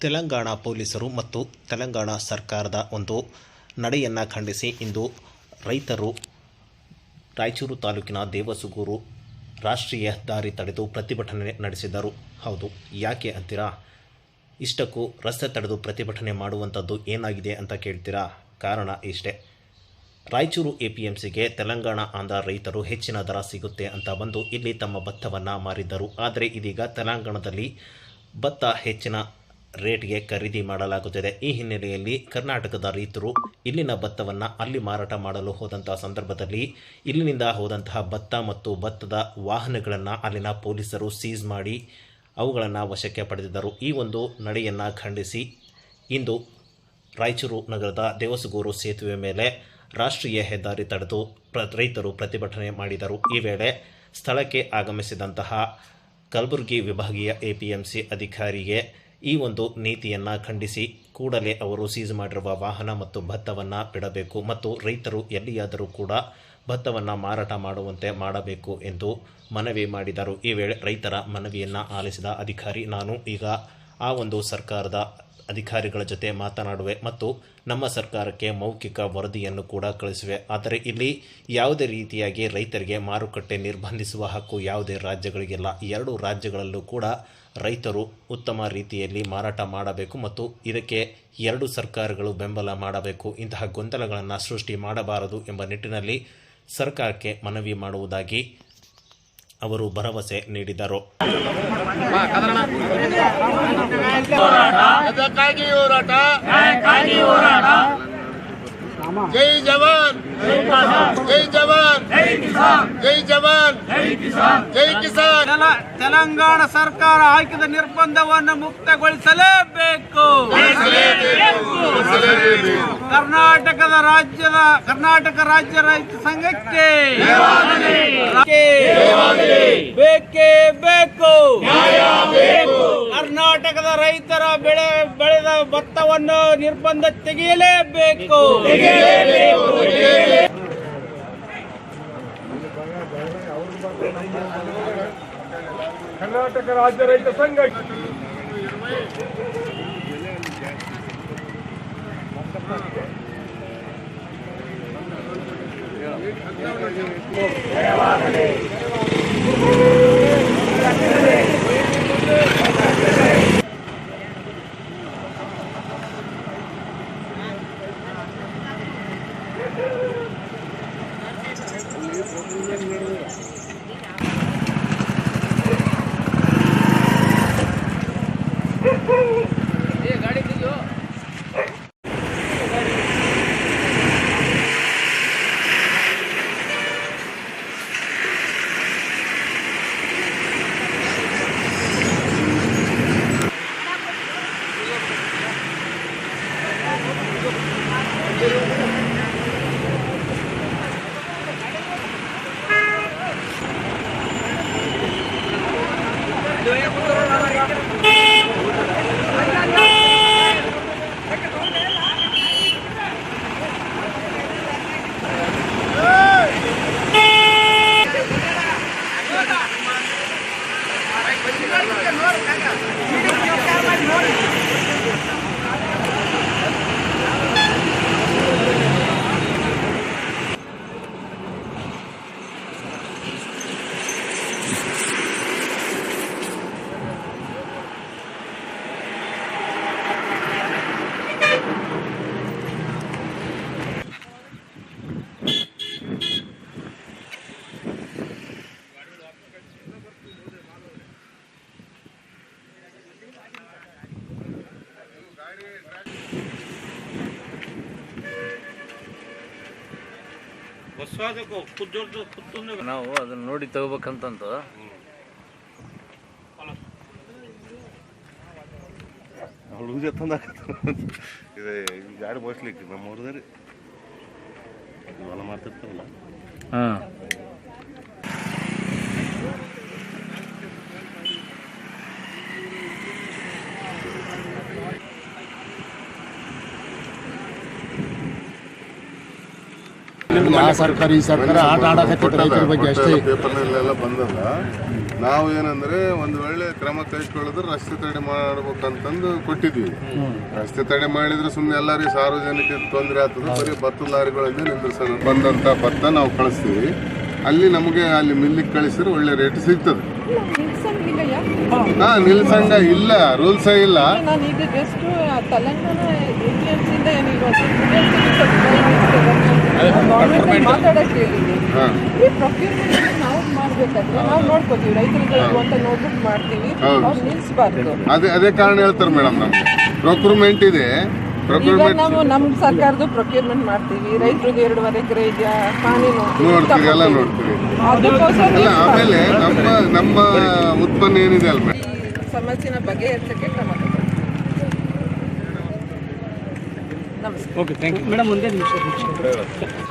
ತೆಲಂಗಾಣ ಪೊಲೀಸರು ಮತ್ತು ತೆಲಂಗಾಣ ಸರ್ಕಾರದ ಒಂದು ನಡೆಯನ್ನು ಖಂಡಿಸಿ ಇಂದು ರೈತರು ರಾಯಚೂರು ತಾಲೂಕಿನ ದೇವಸುಗೂರು ರಾಷ್ಟ್ರೀಯ ದಾರಿ ತಡೆದು ಪ್ರತಿಭಟನೆ ನಡೆಸಿದರು. ಹೌದು, ಯಾಕೆ ಅಂತೀರಾ? ಇಷ್ಟಕ್ಕೂ ರಸ್ತೆ ತಡೆದು ಪ್ರತಿಭಟನೆ ಮಾಡುವಂಥದ್ದು ಏನಾಗಿದೆ ಅಂತ ಕೇಳ್ತೀರಾ? ಕಾರಣ ಇಷ್ಟೇ. ರಾಯಚೂರು ಎಪಿಎಂಸಿಗೆ ತೆಲಂಗಾಣ ಆಂಧ್ರ ರೈತರು ಹೆಚ್ಚಿನ ದರ ಸಿಗುತ್ತೆ ಅಂತ ಬಂದು ಇಲ್ಲಿ ತಮ್ಮ ಭತ್ತವನ್ನು ಮಾರಿದ್ದರು. ಆದರೆ ಇದೀಗ ತೆಲಂಗಾಣದಲ್ಲಿ ಭತ್ತ ಹೆಚ್ಚಿನ ರೇಟ್ಗೆ ಖರೀದಿ ಮಾಡಲಾಗುತ್ತಿದೆ. ಈ ಹಿನ್ನೆಲೆಯಲ್ಲಿ ಕರ್ನಾಟಕದ ರೈತರು ಇಲ್ಲಿನ ಭತ್ತವನ್ನು ಅಲ್ಲಿ ಮಾರಾಟ ಮಾಡಲು ಹೋದಂತಹ ಸಂದರ್ಭದಲ್ಲಿ ಇಲ್ಲಿನಿಂದ ಹೋದಂತಹ ಭತ್ತ ಮತ್ತು ಭತ್ತದ ವಾಹನಗಳನ್ನು ಅಲ್ಲಿನ ಪೊಲೀಸರು ಸೀಸ್ ಮಾಡಿ ಅವುಗಳನ್ನು ವಶಕ್ಕೆ ಪಡೆದಿದ್ದರು. ಈ ಒಂದು ನಡೆಯನ್ನು ಖಂಡಿಸಿ ಇಂದು ರಾಯಚೂರು ನಗರದ ದೇವಸಗೂರು ಸೇತುವೆ ಮೇಲೆ ರಾಷ್ಟ್ರೀಯ ಹೆದ್ದಾರಿ ತಡೆದು ಪ್ರ, ರೈತರು ಪ್ರತಿಭಟನೆ ಮಾಡಿದರು. ಈ ವೇಳೆ ಸ್ಥಳಕ್ಕೆ ಆಗಮಿಸಿದಂತಹ ಕಲಬುರಗಿ ವಿಭಾಗೀಯ ಎಪಿಎಂಸಿ ಅಧಿಕಾರಿಗೆ ಈ ಒಂದು ನೀತಿಯನ್ನು ಖಂಡಿಸಿ ಕೂಡಲೇ ಅವರು ಸೀಸ್ ಮಾಡಿರುವ ವಾಹನ ಮತ್ತು ಭತ್ತವನ್ನು ಬಿಡಬೇಕು ಮತ್ತು ರೈತರು ಎಲ್ಲಿಯಾದರೂ ಕೂಡ ಭತ್ತವನ್ನು ಮಾರಾಟ ಮಾಡುವಂತೆ ಮಾಡಬೇಕು ಎಂದು ಮನವಿ ಮಾಡಿದರು. ಈ ವೇಳೆ ರೈತರ ಮನವಿಯನ್ನು ಆಲಿಸಿದ ಅಧಿಕಾರಿ, ನಾನು ಈಗ ಆ ಒಂದು ಸರ್ಕಾರದ ಅಧಿಕಾರಿಗಳ ಜೊತೆ ಮಾತನಾಡುವೆ ಮತ್ತು ನಮ್ಮ ಸರ್ಕಾರಕ್ಕೆ ಮೌಖಿಕ ವರದಿಯನ್ನು ಕೂಡ ಕಳಿಸುವೆ. ಆದರೆ ಇಲ್ಲಿ ಯಾವುದೇ ರೀತಿಯಾಗಿ ರೈತರಿಗೆ ಮಾರುಕಟ್ಟೆ ನಿರ್ಬಂಧಿಸುವ ಹಕ್ಕು ಯಾವುದೇ ರಾಜ್ಯಗಳಿಗಿಲ್ಲ. ಎರಡು ರಾಜ್ಯಗಳಲ್ಲೂ ಕೂಡ ರೈತರು ಉತ್ತಮ ರೀತಿಯಲ್ಲಿ ಮಾರಾಟ ಮಾಡಬೇಕು ಮತ್ತು ಇದಕ್ಕೆ ಎರಡು ಸರ್ಕಾರಗಳು ಬೆಂಬಲ ಮಾಡಬೇಕು. ಇಂತಹ ಗೊಂದಲಗಳನ್ನು ಸೃಷ್ಟಿ ಮಾಡಬಾರದು ಎಂಬ ನಿಟ್ಟಿನಲ್ಲಿ ಸರ್ಕಾರಕ್ಕೆ ಮನವಿ ಮಾಡುವುದಾಗಿ ಅವರು ಭರವಸೆ ನೀಡಿದರು. ಅದಕ್ಕಾಗಿ ಹೋರಾಟ. ಜೈ ಜವಾನ್. ಜೈ ಜವಾನ್. ಜೈ ಜವಾನ್. ಜೈ ಕಿಸಾನ್. ತೆಲಂಗಾಣ ಸರ್ಕಾರ ಹಾಕಿದ ನಿರ್ಬಂಧವನ್ನು ಮುಕ್ತಗೊಳಿಸಲೇಬೇಕು. ಕರ್ನಾಟಕದ ರಾಜ್ಯದ ಕರ್ನಾಟಕ ರಾಜ್ಯ ರೈತ ಸಂಘಕ್ಕೆ ಬೇಕೇ ಬೇಕು. ಕರ್ನಾಟಕದ ರೈತರ ಬೆಳೆ ಬೆಳೆದ ಭತ್ತವನ್ನು ನಿರ್ಬಂಧ ತೆಗೆಯಲೇಬೇಕು. ಕರ್ನಾಟಕ ರಾಜ್ಯ ರೈತ ಸಂಘ. ನಾವು ಅದನ್ನ ನೋಡಿ ತಗೋಬೇಕಂತಂತ ಹುಡುಗ ತಂದ ಇದು ಗಾಡಿ ನಮ್ಮ ಹೊಲ ಮಾಡ್ತಿರ್ತಾರಲ್ಲ ಹಾ. ಆ ಸರ್ಕಾರ ಈ ಸರ್ಕಾರ ಆಟ ಆಡಕತ್ತಿತ್ತು ರೈತರ ಬಗ್ಗೆ ಅಷ್ಟೇ. ಪೇಪರ್ನಲ್ಲೆಲ್ಲ ಬಂದಲ್ಲ ನಾವು ಏನಂದ್ರೆ ಒಂದು ವೇಳೆ ಕ್ರಮ ಕೈಗೊಳ್ಳಿದ್ರೆ ರಸ್ತೆ ತಡೆ ಮಾಡ್ಬೇಕಂತಂದು ಕೊಟ್ಟಿದ್ವಿ ರಸ್ತೆ ತಡೆ ಮಾಡಿದ್ರೆ ಸುಮ್ಮನೆ ಎಲ್ಲರಿಗೂ ಸಾರ್ವಜನಿಕ ತೊಂದರೆ ಆಗ್ತದೆ ಬರೀ ಭತ್ತ ಲಾರಿಗಳಿಂದ ನಿಂದ್ರಿಸೋಣ ಬಂದಂತ ಭತ್ತ ನಾವು ಕಳಿಸ್ತೀವಿ. ಅಲ್ಲಿ ನಮಗೆ ಅಲ್ಲಿ ಮಿಲ್ಲಿಗೆ ಕಳಿಸಿದ್ರೆ ಒಳ್ಳೆ ರೇಟ್ ಸಿಗ್ತದೆ. ಹಾ ನಿಲ್ಸಂಗ ಇಲ್ಲ ರೂಲ್ಸ್ ಇಲ್ಲ ನಾನು ಈಗ ಜಸ್ಟ್ ತೆಲಂಗಾಣ ಏಜೆನ್ಸಿಯಿಂದ ಏನೀಗ ಮಾತಾಡಕ್ಕೆ ಹಾ. ಈ ಪ್ರೊಕ್ಯೂರ್ಮೆಂಟ್ ನಾವು ಮಾಡ್ಬೇಕಾದ್ರೆ ನಾವು ನೋಡ್ಕೋತೀವಿ. ರೈತರಿಗೆ ಅಂತ ನೋಡ್ಬಿಟ್ಟು ಮಾಡ್ತೀವಿ. ಅವ್ರು ನಿಲ್ಸ್ಬಾರ್ದು. ಅದೇ ಅದೇ ಕಾರಣ ಹೇಳ್ತಾರೆ ಮೇಡಮ್ ನಮ್ಗೆ. ಪ್ರೊಕ್ಯೂರ್ಮೆಂಟ್ ಇದೆ. ಈಗ ಪ್ರೊಕ್ಯೂರ್ಮೆಂಟ್ ನಾವು ನಮ್ಮ ಸರ್ಕಾರದ ಪ್ರೊಕ್ಯೂರ್ಮೆಂಟ್ ಮಾಡ್ತೀವಿ. ರೈತರಿಗೆ ಎರಡೂವರೆ ಎಕರೆ ಇದೆಯಾ ಹಾನಿ ನೋಡ್ತೀವಿ. ಎಲ್ಲ ನೋಡ್ತೀವಿ. ಅದಕ್ಕೋಸ್ಕರ ಅಲ್ಲ ಆಮೇಲೆ ನಮ್ಮ ನಮ್ಮ ಉತ್ಪನ್ನ ಏನಿದೆ ಅಲ್ಲ ಮೇಡಮ್ ಈ ಸಮಸ್ಯೆನ ಬಗೆಹರಿಸಕ್ಕೆ ಕ್ರಮ ತಗೊಳ್ತೀವಿ. ನಮಸ್ಕಾರ ಓಕೆ ಥ್ಯಾಂಕ್ ಯು ಮೇಡಮ್ ಒಂದೇ ನಿಮಿಷ.